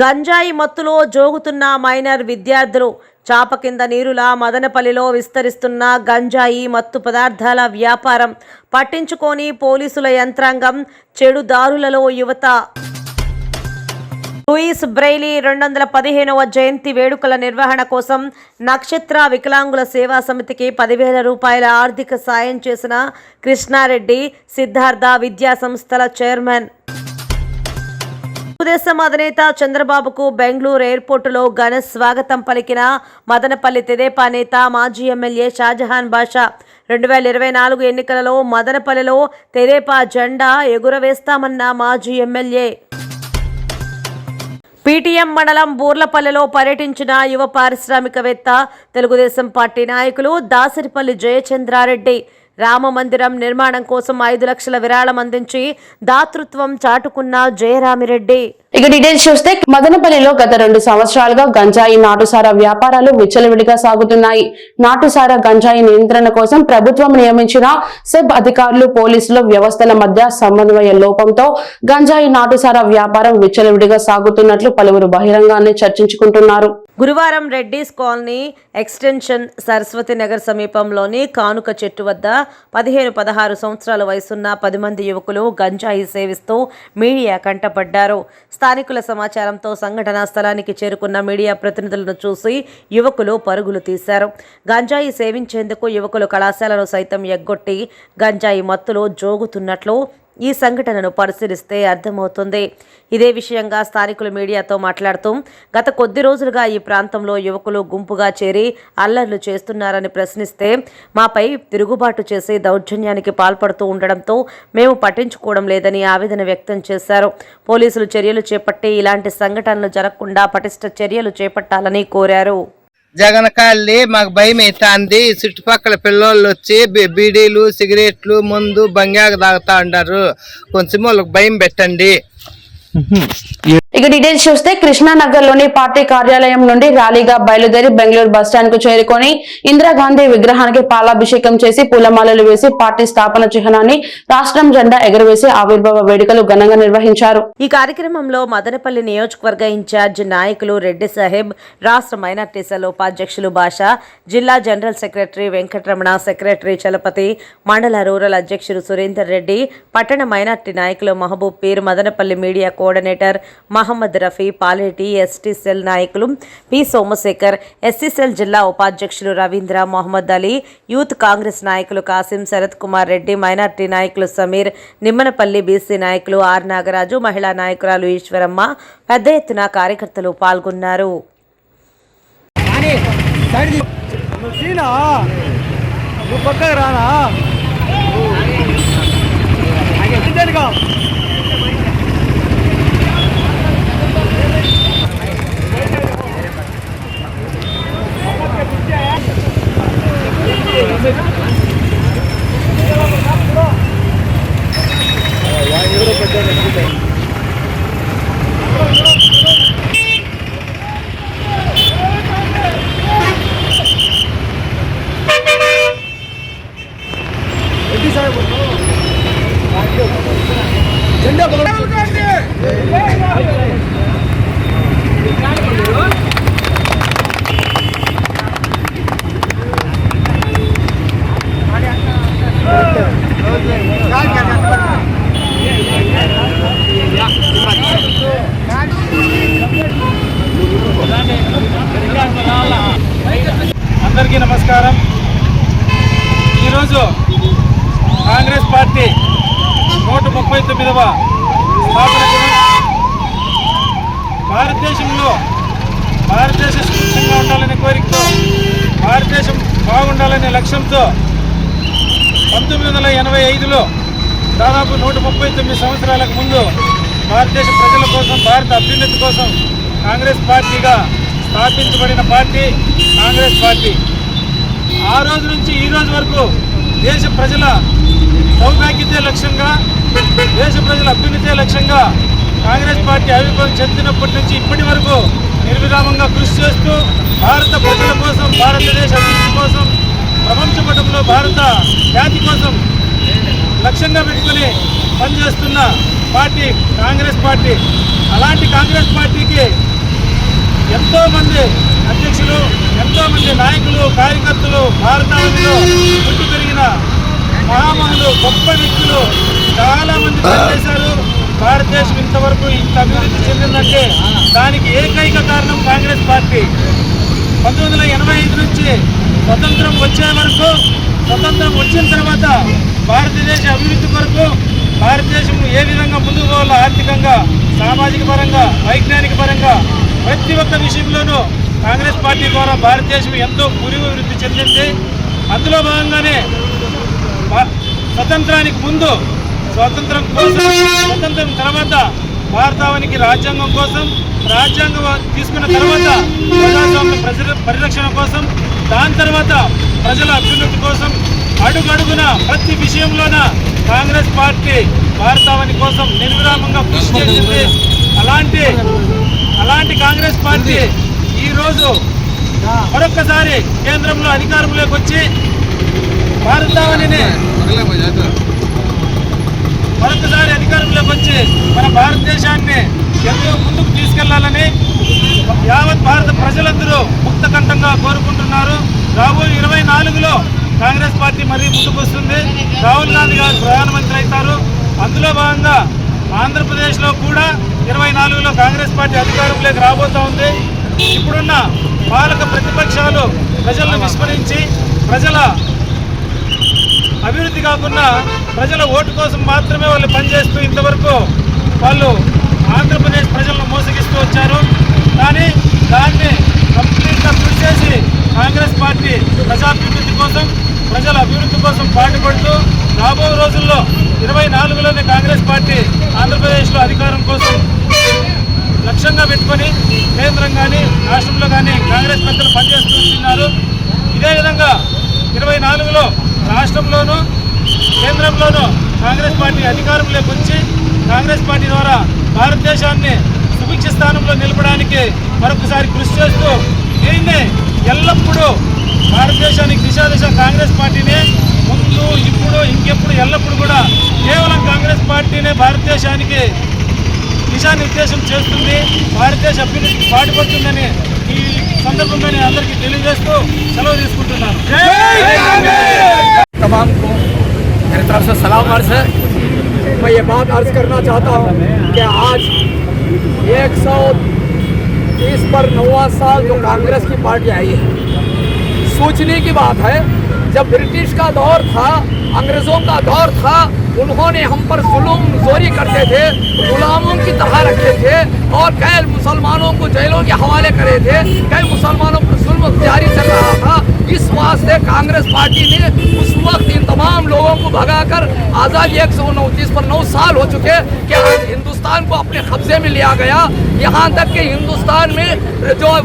గంజాయి మత్తులో జోగుతున్న మైనర్ విద్యార్థులు చాప కింద నీరులా మదనపల్లిలో విస్తరిస్తున్న గంజాయి మత్తు పదార్థాల వ్యాపారం పట్టించుకొని పోలీసుల యంత్రాంగం చెడు దారులలో యువత. లూయిస్ బ్రెయిలీ రెండు వందల పదిహేనవ జయంతి వేడుకల నిర్వహణ కోసం నక్షత్ర వికలాంగుల సేవా సమితికి పదివేల రూపాయల ఆర్థిక సాయం చేసిన కృష్ణారెడ్డి సిద్ధార్థ విద్యా సంస్థల చైర్మన్. తెలుగుదేశం అధినేత చంద్రబాబుకు బెంగళూరు ఎయిర్పోర్టులో ఘన స్వాగతం పలికిన మదనపల్లి తెదేపా నేత మాజీ ఎమ్మెల్యే షాజహాన్ బాషా. రెండు వేల ఇరవై నాలుగు ఎన్నికలలో మదనపల్లిలో తెదేపా జెండా ఎగురవేస్తామన్న మాజీ ఎమ్మెల్యే. పీటీఎం మండలం బూర్లపల్లెలో పర్యటించిన యువ పారిశ్రామికవేత్త తెలుగుదేశం పార్టీ నాయకులు దాసరిపల్లి జయచంద్రారెడ్డి. రామ మందిరం నిర్మాణం కోసం ఐదు లక్షల విరాళం అందించి దాతృత్వం చాటుకున్న జయరామిరెడ్డి. ఇక డీటెయిల్స్ చూస్తే మదనపల్లిలో గత రెండు సంవత్సరాలుగా గంజాయి నాటుసారా వ్యాపారాలు విచ్చలవిడిగా సాగుతున్నాయి. నాటుసారా గంజాయి నియంత్రణ కోసం ప్రభుత్వం నియమించిన సెబ్ అధికారులు పోలీసుల వ్యవస్థల మధ్య సమన్వయ లోపంతో గంజాయి నాటుసారా వ్యాపారం విచ్చలవిడిగా సాగుతున్నట్లు పలువురు బహిరంగానే చర్చించుకుంటున్నారు. గురువారం రెడ్డిస్ కాలనీ ఎక్స్టెన్షన్ సరస్వతి నగర్ సమీపంలోని కానుక చెట్టు వద్ద పదిహేను పదహారు సంవత్సరాల వయసున్న పది మంది యువకులు గంజాయి సేవిస్తూ మీడియా కంటపడ్డారు. స్థానికుల సమాచారంతో సంఘటనా స్థలానికి చేరుకున్న మీడియా ప్రతినిధులను చూసి యువకులు పరుగులు తీశారు. గంజాయి సేవించేందుకు యువకులు కళాశాలను సైతం ఎగ్గొట్టి గంజాయి మత్తులో జోగుతున్నట్లు ఈ సంఘటనను పరిశీలిస్తే అర్థమవుతుంది. ఇదే విషయంగా స్థానికులు మీడియాతో మాట్లాడుతూ గత కొద్ది రోజులుగా ఈ ప్రాంతంలో యువకులు గుంపుగా చేరి అల్లర్లు చేస్తున్నారని ప్రశ్నిస్తే మాపై తిరుగుబాటు చేసి దౌర్జన్యానికి పాల్పడుతూ ఉండడంతో మేము పట్టించుకోవడం లేదని ఆవేదన వ్యక్తం చేశారు. పోలీసులు చర్యలు చేపట్టి ఇలాంటి సంఘటనలు జరగకుండా పటిష్ట చర్యలు చేపట్టాలని కోరారు. జగన్ కాళ్ళి మాకు భయం అవుతుంది చుట్టుపక్కల పిల్లోళ్ళు వచ్చి బీడీలు సిగరెట్లు ముందు బంగాకు తాగుతా ఉంటారు కొంచెం వాళ్ళకి భయం పెట్టండి. ఇక డీటెయిల్స్ చూస్తే కృష్ణానగర్లోని పార్టీ కార్యాలయం నుండి ర్యాలీగా బయలుదేరి బెంగళూరు బస్టాండ్కు చేరుకొని ఇందిరాగాంధీ విగ్రహానికి పాలాభిషేకం చేసి పూలమాలలు వేసి పార్టీ స్థాపన చిహ్నాన్ని రాష్ట్రం జెండా ఎగురవేసి ఆవిర్భావ వేడుకలు ఘనంగా నిర్వహించారు. ఈ కార్యక్రమంలో మదనపల్లి నియోజకవర్గ ఇన్ఛార్జ్ నాయకులు రెడ్డి సాహెబ్ రాష్ట్ర మైనార్టీ సెల్ ఉపాధ్యక్షులు భాష జిల్లా general secretary Venkataramana secretary Chalapathi మండల రూరల్ అధ్యక్షులు సురేందర్ రెడ్డి పట్టణ మైనార్టీ నాయకులు Mahaboob Peer Madanapalli media coordinator Mohammad Rafi Paleti ST cell నాయకులు పి సోమశేఖర్ ఎస్సీసెల్ జిల్లా ఉపాధ్యక్షులు రవీంద్ర మొహమ్మద్ అలీ యూత్ కాంగ్రెస్ నాయకులు కాసిం శరత్ కుమార్ రెడ్డి మైనార్టీ నాయకులు సమీర్ నిమ్మనపల్లి బీసీ నాయకులు ఆర్ నాగరాజు మహిళా నాయకురాలు ఈశ్వరమ్మ పెద్ద ఎత్తున కార్యకర్తలు పాల్గొన్నారు నువ్వు పక్కకు రానా అంతేనుగా రెడ్డి సాహెబ్ జెండా అందరికీ నమస్కారం. ఈరోజు కాంగ్రెస్ పార్టీ నూట ముప్పై తొమ్మిదవ స్థాపన భారతదేశంలో భారతదేశం సుభిక్షంగా ఉండాలనే కోరికతో భారతదేశం బాగుండాలనే లక్ష్యంతో పంతొమ్మిది వందల ఎనభై ఐదులో దాదాపు నూట ముప్పై తొమ్మిది సంవత్సరాలకు ముందు భారతదేశ ప్రజల కోసం భారత అభ్యున్నతి కోసం కాంగ్రెస్ పార్టీగా స్థాపించబడిన పార్టీ కాంగ్రెస్ పార్టీ. ఆ రోజు నుంచి ఈ రోజు వరకు దేశ ప్రజల సౌభాగ్యతే లక్ష్యంగా దేశ ప్రజల అభ్యున్నతే లక్ష్యంగా కాంగ్రెస్ పార్టీ ఆవిర్భావం చెందినప్పటి నుంచి ఇప్పటి వరకు నిర్విరామంగా కృషి చేస్తూ భారత ప్రజల కోసం భారతదేశ అభివృద్ధి కోసం ప్రపంచ పటంలో భారత జాతి కోసం లక్ష్యంగా పెట్టుకుని పనిచేస్తున్న పార్టీ కాంగ్రెస్ పార్టీ. అలాంటి కాంగ్రెస్ పార్టీకి ఎంతోమంది అధ్యక్షులు ఎంతోమంది నాయకులు కార్యకర్తలు భారతావనిలో పుట్టి పెరిగిన మహామహులు గొప్ప వ్యక్తులు చాలామంది పనిచేశారు. భారతదేశం ఇంతవరకు ఇంత అభివృద్ధి చెందిందంటే దానికి ఏకైక కారణం కాంగ్రెస్ పార్టీ. పంతొమ్మిది ఎనభై ఐదు నుంచి స్వతంత్రం వచ్చే వరకు స్వతంత్రం వచ్చిన తర్వాత భారతదేశ అభివృద్ధి కొరకు భారతదేశం ఏ విధంగా ముందుకు పోవాలో ఆర్థికంగా సామాజిక పరంగా వైజ్ఞానిక పరంగా ప్రతి ఒక్క విషయంలోనూ కాంగ్రెస్ పార్టీ ద్వారా భారతదేశం ఎంతో పురోభివృద్ధి చెందింది. అందులో భాగంగానే భా- స్వతంత్రానికి ముందు స్వాతంత్రం కోసం స్వతంత్రం తర్వాత భారతావానికి రాజ్యాంగం కోసం రాజ్యాంగం తీసుకున్న తర్వాత ప్రజాస్వామ్య ప్రజల పరిరక్షణ కోసం దాని తర్వాత ప్రజల అభ్యున్నతి కోసం అడుగడుగున ప్రతి విషయంలోన కాంగ్రెస్ పార్టీ భారతావని కోసం నిర్విరామంగా కృషి చేసింది. అలాంటి అలాంటి కాంగ్రెస్ పార్టీ ఈరోజు మరొక్కసారి కేంద్రంలో అధికారంలోకి వచ్చి భారతావనిని మరొకసారి అధికారంలోకి వచ్చి మన భారతదేశాన్ని ఎంతో ముందుకు తీసుకెళ్ళాలని ప్రజలందరూ ముక్తకంఠంగా కోరుకుంటున్నారు. రాబోయే ఇరవై నాలుగులో కాంగ్రెస్ పార్టీ మరీ ముందుకొస్తుంది. రాహుల్ గాంధీ గారు ప్రధానమంత్రి అవుతారు. అందులో భాగంగా ఆంధ్రప్రదేశ్లో కూడా ఇరవై నాలుగులో కాంగ్రెస్ పార్టీ అధికారంలోకి రాబోతూ ఉంది. ఇప్పుడున్న పాలక ప్రతిపక్షాలు ప్రజలను విస్మరించి ప్రజల అభివృద్ధి కాకుండా ప్రజల ఓటు కోసం మాత్రమే వాళ్ళు పనిచేస్తూ ఇంతవరకు వాళ్ళు ఆంధ్రప్రదేశ్ ప్రజలను మోసగిస్తూ వచ్చారు. కానీ దాన్ని కంప్లీట్గా కృషి చేసి కాంగ్రెస్ పార్టీ ప్రజాభివృద్ధి కోసం ప్రజల అభివృద్ధి కోసం పాటుపడుతూ రాబో రోజుల్లో ఇరవై నాలుగులోనే కాంగ్రెస్ పార్టీ ఆంధ్రప్రదేశ్లో అధికారం కోసం లక్ష్యంగా పెట్టుకొని కేంద్రం కానీ రాష్ట్రంలో కానీ కాంగ్రెస్ పెద్దలు పనిచేస్తున్నారు ఇదే విధంగా ఇరవై నాలుగులో రాష్ట్రంలోనూ కేంద్రంలోనూ కాంగ్రెస్ పార్టీ అధికారంలోకి వచ్చి కాంగ్రెస్ పార్టీ ద్వారా భారతదేశాన్ని సుభిక్ష స్థానంలో నిలపడానికి మరొకసారి కృషి చేస్తూ దీన్ని ఎల్లప్పుడూ భారతదేశానికి దిశాదిశ కాంగ్రెస్ పార్టీనే ముందు ఇప్పుడు ఇంకెప్పుడు ఎల్లప్పుడు కూడా కేవలం కాంగ్రెస్ పార్టీనే భారతదేశానికి దిశానిర్దేశం చేస్తుంది భారతదేశ అభ్యున్నతికి పాటుపడుతుందని ఈ సందర్భంగా నేను అందరికీ తెలియజేస్తూ సెలవు తీసుకుంటున్నాను तमाम को मेरी तरफ से सलाम अर्ज है मैं ये बात अर्ज करना चाहता हूँ कि आज एक सौ तीस पर नौवा साल जो कांग्रेस की पार्टी आई है। सोचने की बात है जब ब्रिटिश का दौर था, अंग्रेज़ों का दौर था, उन्होंने हम पर जुल्म जोरी करते थे, गुलामों की तरह रखे थे और कई मुसलमानों को जेलों के हवाले करे थे। कई मुसलमानों पर जुल्म जारी चल रहा था। इस वास्ते कांग्रेस पार्टी ने उस वक्त इन तमाम लोगों को भगाकर आज़ादी एक सौ उनतीस पर नौ साल हो चुके कि हिंदुस्तान को अपने कब्जे में लिया गया। यहाँ तक कि हिंदुस्तान में जो,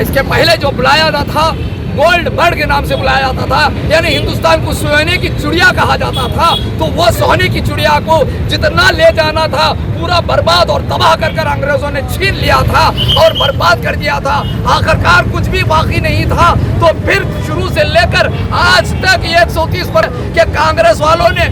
इसके पहले जो बुलाया था गोल्ड बर्ड के नाम से बुलाया जाता था, यानी हिंदुस्तान को सोने की चिड़िया कहा जाता था। तो वो सोने की चिड़िया को जितना ले जाना था पूरा बर्बाद और तबाह कर कर अंग्रेज़ों ने छीन लिया था और बर्बाद कर दिया था। आखिरकार कुछ भी बाकी नहीं था। तो फिर शुरू से लेकर आज तक एक सौ तीस पर के कांग्रेस वालों ने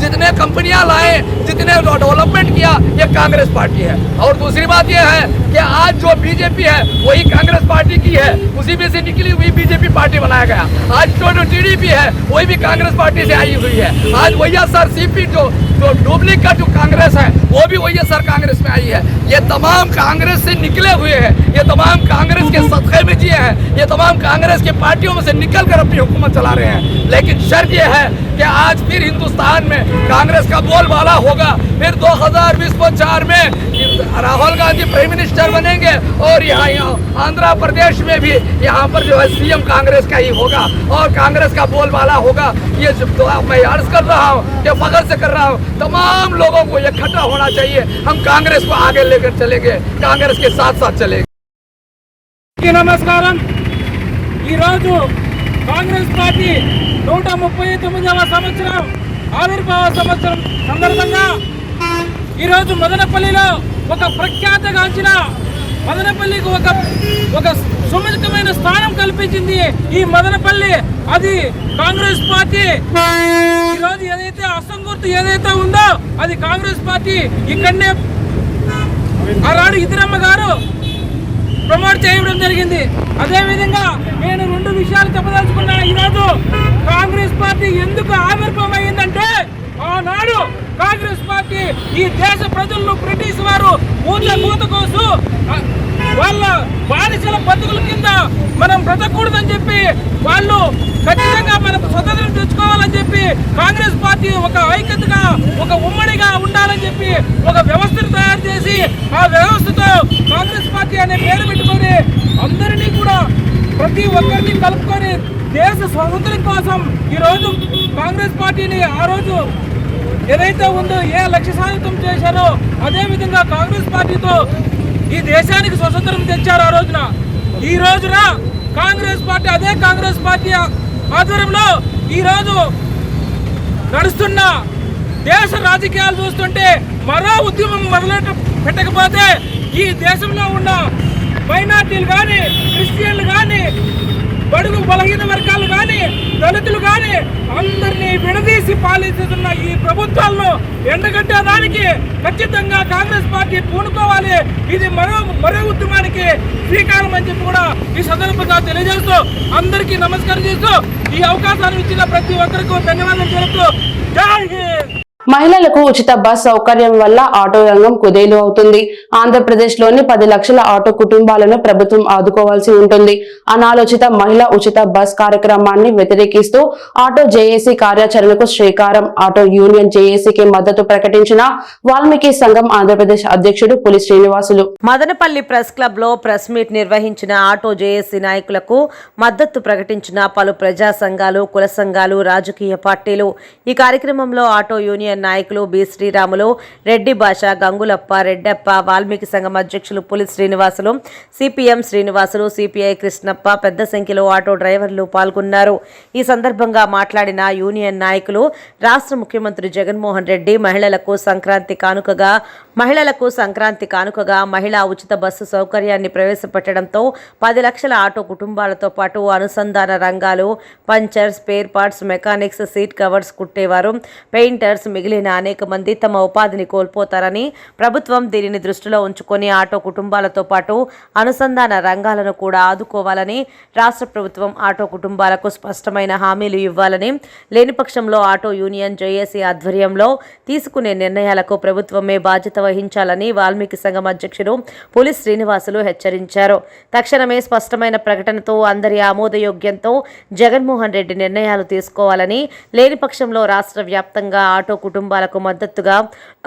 जितने कंपनियाँ लाए, जितने डेवलपमेंट किया, ये कांग्रेस पार्टी है। और दूसरी बात यह है कि आज जो बीजेपी है, वही कांग्रेस पार्टी की है। उसी में से निकली हुई बीजेपी पार्टी बनाया गया। आज जो जो टीडीपी है, वही भी कांग्रेस पार्टी से आई हुई है। आज वही सर सीपी जो जो डुप्लीकेट जो कांग्रेस है, वो भी वही सर कांग्रेस में आई है। ये तमाम कांग्रेस से निकले हुए हैं। ये तमाम कांग्रेस के सदक़े में जिए हैं। ये तमाम कांग्रेस के पार्टियों में से निकल कर अपनी हुकूमत चला रहे हैं। लेकिन शर्त यह है कि आज फिर हिंदुस्तान में कांग्रेस का बोलबाला होगा। फिर दो हज़ार में राहुल गांधी प्राइम मिनिस्टर बनेंगे और यहाँ यहाँ आंध्र प्रदेश में भी यहाँ पर जो है सीएम कांग्रेस का ही होगा और कांग्रेस का बोलबाला होगा ये जो तो मैं अर्ज कर रहा हूँ ये फखर से कर रहा हूँ तमाम लोगों को इकट्ठा होना चाहिए हम कांग्रेस को आगे लेकर चलेंगे कांग्रेस के साथ साथ चलेंगे అందరికీ నమస్కారం ఈరోజు కాంగ్రెస్ పార్టీ నూట ముప్పై తొమ్మిదవ సంవత్సరం ఆవిర్భావ సంవత్సరం సందర్భంగా ఈరోజు మదనపల్లిలో ఒక ప్రఖ్యాతగాంచిన మదనపల్లికి ఒక ఒక సుముఖమైన స్థానం కల్పించింది ఈ మదనపల్లి. అది కాంగ్రెస్ పార్టీ. ఈరోజు ఏదైతే అసంగుర్తు ఏదైతే ఉందో అది కాంగ్రెస్ పార్టీ ఇక్కడనే ఆనాడు ఇదిరమ్మ గారు ప్రమోట్ చేయడం జరిగింది. అదేవిధంగా నేను రెండు విషయాలు చెప్పదలుచుకున్నాను ఈరోజు కాంగ్రెస్ పార్టీ ఎందుకు ఆవిర్భావమైందంటే ఆనాడు కాంగ్రెస్ పార్టీ ఈ దేశ ప్రజలను బ్రిటిష్ వారు ఊత కూత కోసం వాళ్ళ బానిసల బతుకుల కింద మనం బ్రతకూడదని చెప్పి వాళ్ళు ఖచ్చితంగా మనం స్వతంత్రం తెచ్చుకోవాలని చెప్పి కాంగ్రెస్ పార్టీ ఒక ఐక్యతగా ఒక ఉమ్మడిగా ఉండాలని చెప్పి ఒక వ్యవస్థను తయారు చేసి ఆ వ్యవస్థతో కాంగ్రెస్ పార్టీ అనే పేరు పెట్టుకొని అందరినీ కూడా ప్రతి ఒక్కరిని కలుపుకొని దేశ స్వాతంత్రం కోసం ఈ రోజు కాంగ్రెస్ పార్టీని ఆ రోజు ఏదైతే ఉందో ఏ లక్ష్య సాధితం చేశారో అదే విధంగా కాంగ్రెస్ పార్టీతో ఈ దేశానికి స్వతంత్రం తెచ్చారు ఆ రోజున. ఈ రోజున కాంగ్రెస్ పార్టీ అదే కాంగ్రెస్ పార్టీ ఆధ్వర్యంలో ఈరోజు నడుస్తున్న దేశ రాజకీయాలు చూస్తుంటే మరో ఉద్యమం మొదలెట్ట పెట్టకపోతే ఈ దేశంలో ఉన్న మైనార్టీలు కానీ క్రిస్టియన్లు కానీ బడుగు బలహీన వర్గాలు దళితులు కానీ అందరినీ విడదీసి పాలిస్తున్న ఈ ప్రభుత్వాలను ఎండగట్టేదానికి ఖచ్చితంగా కాంగ్రెస్ పార్టీ పూనుకోవాలి. ఇది మరో మరో ఉద్యమానికి శ్రీకారం అని చెప్పి కూడా ఈ సందర్భంగా తెలియజేస్తూ అందరికీ నమస్కారం చేస్తూ ఈ అవకాశాన్ని ఇచ్చిన ప్రతి ఒక్కరికి ధన్యవాదాలు తెలుపుతూ జై హింద్! మహిళలకు ఉచిత బస్ సౌకర్యం వల్ల ఆటో రంగం కుదేలు అవుతుంది. ఆంధ్రప్రదేశ్లోని పది లక్షల ఆటో కుటుంబాలను ప్రభుత్వం ఆదుకోవాల్సి ఉంటుంది. అనాలోచిత మహిళా ఉచిత బస్ కార్యక్రమాన్ని వ్యతిరేకిస్తూ ఆటో జేఏసీ కార్యాచరణకు శ్రీకారం. ఆటో యూనియన్ జేఏసీకి మద్దతు ప్రకటించిన వాల్మీకి సంఘం ఆంధ్రప్రదేశ్ అధ్యక్షుడు పులి శ్రీనివాసులు. మదనపల్లి ప్రెస్ క్లబ్లో ప్రెస్ మీట్ నిర్వహించిన ఆటో జేఏసీ నాయకులకు మద్దతు ప్రకటించిన పలు ప్రజా సంఘాలు కుల సంఘాలు రాజకీయ పార్టీలు. ఈ కార్యక్రమంలో ఆటో యూనియన్ నాయకులు బి శ్రీరాములు రెడ్డి భాష గంగులప్ప రెడ్డప్ప వాల్మీకి సంఘం అధ్యక్షులు పులి శ్రీనివాసులు సిపిఎం శ్రీనివాసులు సిపిఐ కృష్ణప్ప పెద్ద సంఖ్యలో ఆటో డ్రైవర్లు పాల్గొన్నారు. ఈ సందర్భంగా మాట్లాడిన యూనియన్ నాయకులు రాష్ట్ర ముఖ్యమంత్రి జగన్మోహన్ రెడ్డి మహిళలకు సంక్రాంతి కానుకగా మహిళలకు సంక్రాంతి కానుకగా మహిళా ఉచిత బస్సు సౌకర్యాన్ని ప్రవేశపెట్టడంతో పది లక్షల ఆటో కుటుంబాలతో పాటు అనుసంధాన రంగాలు puncture spare parts mechanics seat covers కుట్టేవారు painters మిగిలిన అనేక మంది తమ ఉపాధిని కోల్పోతారని ప్రభుత్వం దీనిని దృష్టిలో ఉంచుకొని ఆటో కుటుంబాలతో పాటు అనుసంధాన రంగాలను కూడా ఆదుకోవాలని రాష్ట్ర ప్రభుత్వం ఆటో కుటుంబాలకు స్పష్టమైన హామీలు ఇవ్వాలని లేని పక్షంలో ఆటో యూనియన్ జేఏసీ ఆధ్వర్యంలో తీసుకునే నిర్ణయాలకు ప్రభుత్వమే బాధ్యత వహించాలని వాల్మీకి సంఘం అధ్యక్షుడు పులి శ్రీనివాసులు హెచ్చరించారు. తక్షణమే స్పష్టమైన ప్రకటనతో అందరి ఆమోదయోగ్యంతో జగన్మోహన్ రెడ్డి నిర్ణయాలు తీసుకోవాలని లేని పక్షంలో రాష్ట్ర వ్యాప్తంగా ఆటో కుటుంబాలకు మద్దతుగా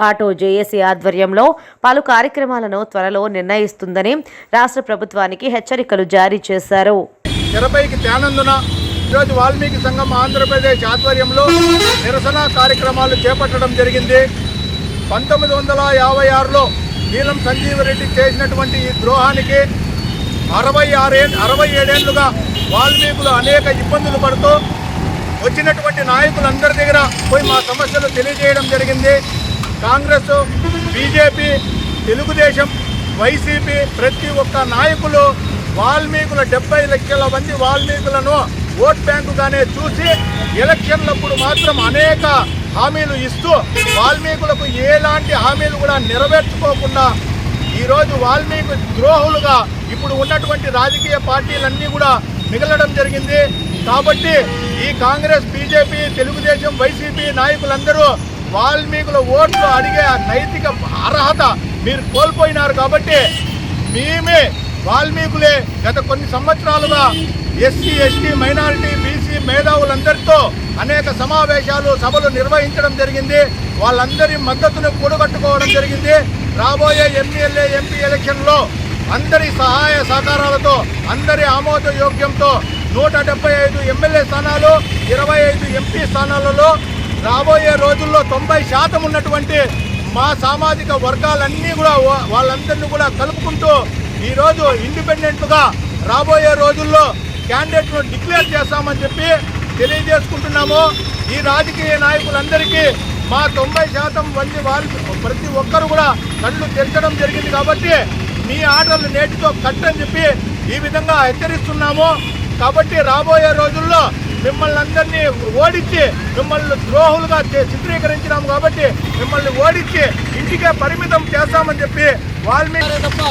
ఆటో జేఏసీ ఆధ్వర్యంలో పలు కార్యక్రమాలను త్వరలో నిర్ణయిస్తుందని రాష్ట్ర ప్రభుత్వానికి హెచ్చరికలు జారీ చేశారు. ఇరవైకి తేనందున ఈరోజు వాల్మీకి సంఘం ఆంధ్రప్రదేశ్ ఆధ్వర్యంలో నిరసన కార్యక్రమాలు చేపట్టడం జరిగింది. పంతొమ్మిది వందల యాభై ఆరులో నీలం సంజీవరెడ్డి చేసినటువంటి ఈ ద్రోహానికి అరవై ఆరే అరవై ఏడేళ్ళుగా వాల్మీకులు అనేక ఇబ్బందులు పడుతూ వచ్చినటువంటి నాయకులందరి దగ్గర పోయి మా సమస్యలు తెలియజేయడం జరిగింది. కాంగ్రెస్ బీజేపీ తెలుగుదేశం వైసీపీ ప్రతి ఒక్క నాయకులు వాల్మీకుల డెబ్బై లక్షల మంది వాల్మీకులను ఓట్ బ్యాంకుగానే చూసి ఎలక్షన్లప్పుడు మాత్రం అనేక హామీలు ఇస్తూ వాల్మీకులకు ఎలాంటి హామీలు కూడా నెరవేర్చుకోకుండా ఈరోజు వాల్మీకి ద్రోహులుగా ఇప్పుడు ఉన్నటువంటి రాజకీయ పార్టీలన్నీ కూడా మిగలడం జరిగింది. కాబట్టి ఈ కాంగ్రెస్ బీజేపీ తెలుగుదేశం వైసీపీ నాయకులందరూ వాల్మీకుల ఓట్లు అడిగే ఆ నైతిక అర్హత మీరు కోల్పోయినారు కాబట్టి మేమే వాల్మీకులే గత కొన్ని సంవత్సరాలుగా ఎస్సీ ఎస్టీ మైనారిటీ బీసీ మేధావులందరితో అనేక సమావేశాలు సభలు నిర్వహించడం జరిగింది. వాళ్ళందరి మద్దతును కూడగట్టుకోవడం జరిగింది. రాబోయే ఎమ్మెల్యే ఎంపీ ఎలక్షన్లో అందరి సహాయ సహకారాలతో అందరి ఆమోదయోగ్యంతో నూట డెబ్బై ఐదు ఎమ్మెల్యే స్థానాలు ఇరవై ఐదు ఎంపీ స్థానాలలో రాబోయే రోజుల్లో తొంభై శాతం ఉన్నటువంటి మా సామాజిక వర్గాలన్నీ కూడా వాళ్ళందరినీ కూడా కలుపుకుంటూ ఈరోజు ఇండిపెండెంట్గా రాబోయే రోజుల్లో క్యాండిడేట్ను డిక్లేర్ చేస్తామని చెప్పి తెలియజేసుకుంటున్నాము. ఈ రాజకీయ నాయకులందరికీ మా తొంభై శాతం మంది వారికి ప్రతి ఒక్కరు కూడా కళ్ళు తెరచడం జరిగింది కాబట్టి మీ ఆర్డర్లు నేటితో కట్టని చెప్పి ఈ విధంగా హెచ్చరిస్తున్నాము. కాబట్టి రాబోయే రోజుల్లో మిమ్మల్ని అందరినీ ఓడించి మిమ్మల్ని ద్రోహులుగా చే- చిత్రీకరించినాము కాబట్టి మిమ్మల్ని ఓడించి ఇంటికే పరిమితం చేస్తామని చెప్పి వాల్మీకి తప్ప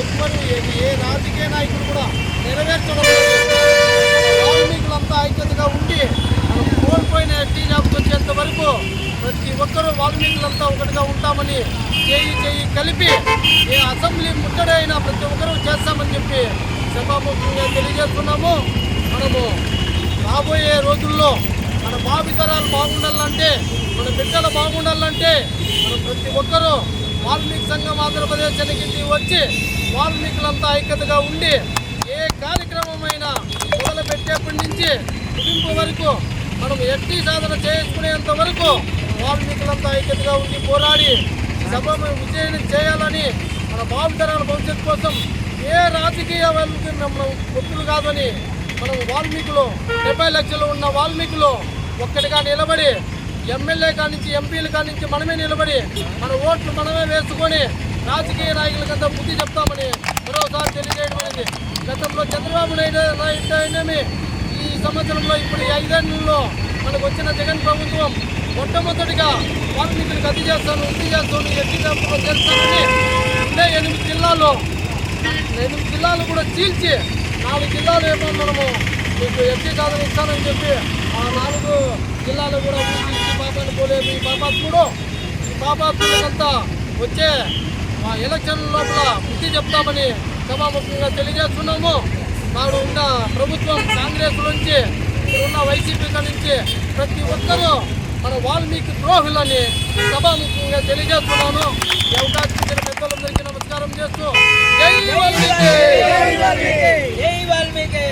ఎవ్వరు ఏ- ఏ రాజకీయ నాయకుడు కూడా నెరవేర్చడం వాల్మీకులంతా ఐక్యతగా ఉండి కోల్పోయిన ఎస్టీ జాబ్స్ వచ్చేంత వరకు ప్రతి ఒక్కరూ వాల్మీకులంతా ఒకటిగా ఉంటామని చేయి చేయి కలిపి ఏ అసెంబ్లీ ముట్టడైనా ప్రతి ఒక్కరూ చేస్తామని చెప్పి సభాముఖంగా తెలియజేస్తున్నాము. మనము రాబోయే రోజుల్లో మన భావితరాలు బాగుండాలంటే మన బిడ్డలు బాగుండాలంటే మనం ప్రతి ఒక్కరూ వాల్మీకి సంఘం ఆంధ్రప్రదేశ్ అనికి వచ్చి వాల్మీకులంతా ఐక్యతగా ఉండి ఏ కార్యక్రమమైనా మొదలు పెట్టేప్పటి నుంచి ముగింపు వరకు మనం ఎట్టి సాధన చేసుకునేంత వరకు వాల్మీకులంతా ఐక్యతగా ఉండి పోరాడి ఈ సభ విజయం చేయాలని మన భావితరాల భవిష్యత్తు కోసం ఏ రాజకీయ వాళ్ళకి మనం గుర్తులు కాదని మనం వాల్మీకులు డెబ్బై లక్షలు ఉన్న వాల్మీకులు ఒక్కటిగా నిలబడి ఎమ్మెల్యే కానించి ఎంపీలు కానించి మనమే నిలబడి మన ఓట్లు మనమే వేసుకొని రాజకీయ నాయకులకంతా బుద్ధి చెప్తామని మరోసారి తెలియజేయడం అనేది. గతంలో చంద్రబాబు నాయుడు నాయుడు అయినమి సంవత్సరంలో ఇప్పుడు ఈ ఐదేళ్ళలో మనకు వచ్చిన జగన్ ప్రభుత్వం మొట్టమొదటిగా కార్మికులు గతి చేస్తాను ఉత్తి చేస్తాను ఎట్టి డబ్బులు చేస్తానని ఉండే ఎనిమిది జిల్లాల్లో ఎనిమిది జిల్లాలు కూడా చీల్చి నాలుగు జిల్లాలు ఏమో మనము మీకు ఎట్టి కాదని ఇస్తానని చెప్పి ఆ నాలుగు జిల్లాలు కూడా ఊరికి పాపాన్ని పోలేదు ఈ పాపాత్ముడు ఈ పాపాత్ములకంతా వచ్చే మా ఎలక్షన్ లోపల బుద్ధి చెప్తామని సభాముఖంగా తెలియజేస్తున్నాము. నాడు ఉన్న ప్రభుత్వం కాంగ్రెస్ నుంచి ఉన్న వైసీపీ నుంచి ప్రతి ఒక్కరూ మన వాల్మీకి ద్రోహులని సభాముఖంగా తెలియజేస్తున్నాను. ఈ అవకాశం ఇచ్చిన పెద్దలందరికీ నమస్కారం చేస్తూ జై వాల్మీకి!